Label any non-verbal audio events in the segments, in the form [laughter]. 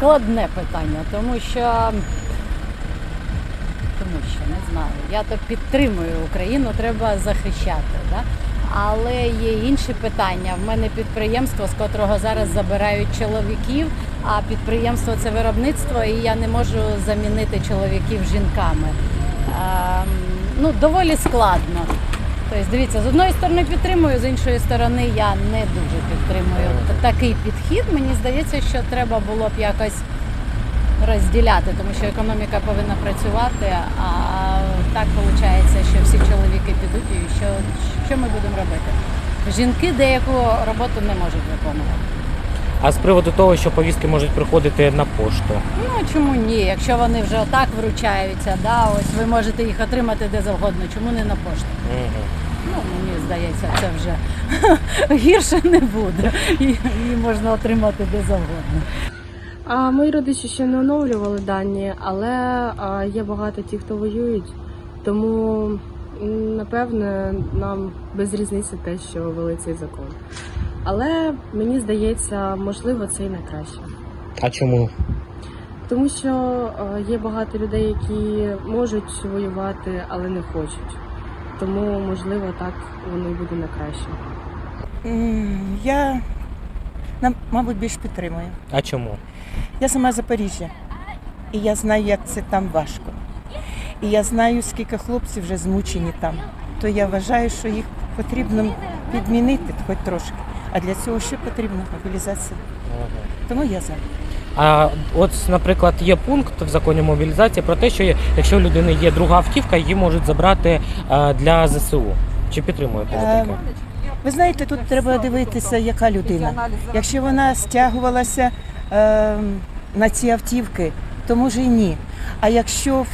складне питання, тому що тому що не знаю. Я то підтримую Україну, треба захищати. Да? Але є інші питання. В мене підприємство, з котрого зараз забирають чоловіків, а підприємство це виробництво, і я не можу замінити чоловіків жінками. Ем, ну, доволі складно. Тобто, дивіться, з одної сторони підтримую, з іншої сторони я не дуже підтримую такий підхід. Мені здається, що треба було б якось розділяти, тому що економіка повинна працювати, а так виходить, що всі чоловіки підуть, і що, що ми будемо робити? Жінки деяку роботу не можуть виконувати. А з приводу того, що повістки можуть приходити на пошту. Ну чому ні? Якщо вони вже отак вручаються, да, ось ви можете їх отримати де завгодно, чому не на пошту? Мгм. Ну, мені здається, це вже [laughs] гірше не буде. Її можна отримати де завгодно. А мої родичі ще не оновлювали дані, але а, є багато тих, хто воюють. Тому напевне нам без різниці те, що ввели цей закон. Але мені здається, можливо, це і найкраще. А чому? Тому що а, є багато людей, які можуть воювати, але не хочуть. Тому, можливо, так воно і буде на краще. М, Я, нам, мабуть, більш підтримую. А чому? Я сама з Запоріжжя, і я знаю, як це там важко. І я знаю, скільки хлопців вже змучені там. То я вважаю, що їх потрібно підмінити хоч трошки. А для цього що потрібно? Мобілізація. Тому я за. А от, наприклад, є пункт в законі мобілізації про те, що є- якщо у людини є друга автівка, її можуть забрати е, для ЗСУ. Чи підтримуєте ви Е, таке? Ви знаєте, тут треба дивитися, яка людина. Якщо вона стягувалася е, на ці автівки, то може і ні. А якщо в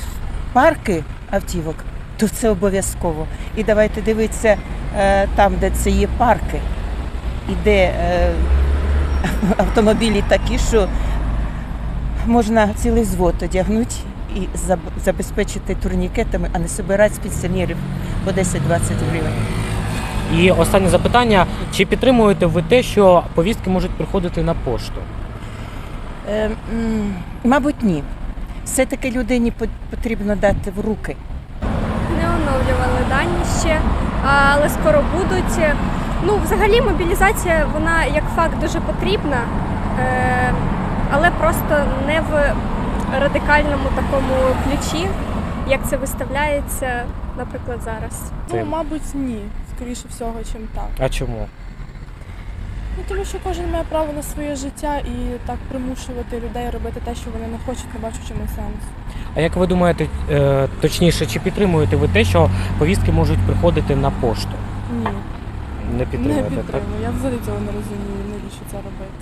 парки автівок, то це обов'язково. І давайте дивитися е, там, де це є парки, і де е, автомобілі такі, що можна цілий взвод одягнути і забезпечити турнікетами, а не собирати з пенсіонерів по 10-20 гривень. І останнє запитання: чи підтримуєте ви те, що повістки можуть приходити на пошту? Е, м, мабуть, ні. Все-таки людині по- потрібно дати в руки. не оновлювали дані ще, але скоро будуть. Ну, взагалі, мобілізація, вона як факт дуже потрібна, е, але просто не в радикальному такому ключі, як це виставляється, наприклад, зараз. Ну, мабуть, ні, скоріше всього, чим так. А чому? Ну тому що кожен має право на своє життя і так примушувати людей робити те, що вони не хочуть, не бачу чому сенсу. А як ви думаєте, е, точніше, чи підтримуєте ви те, що повістки можуть приходити на пошту? Ні, Не не підтримуєте, так? підтримую. Я взагалі цього не розумію, навіщо це робити.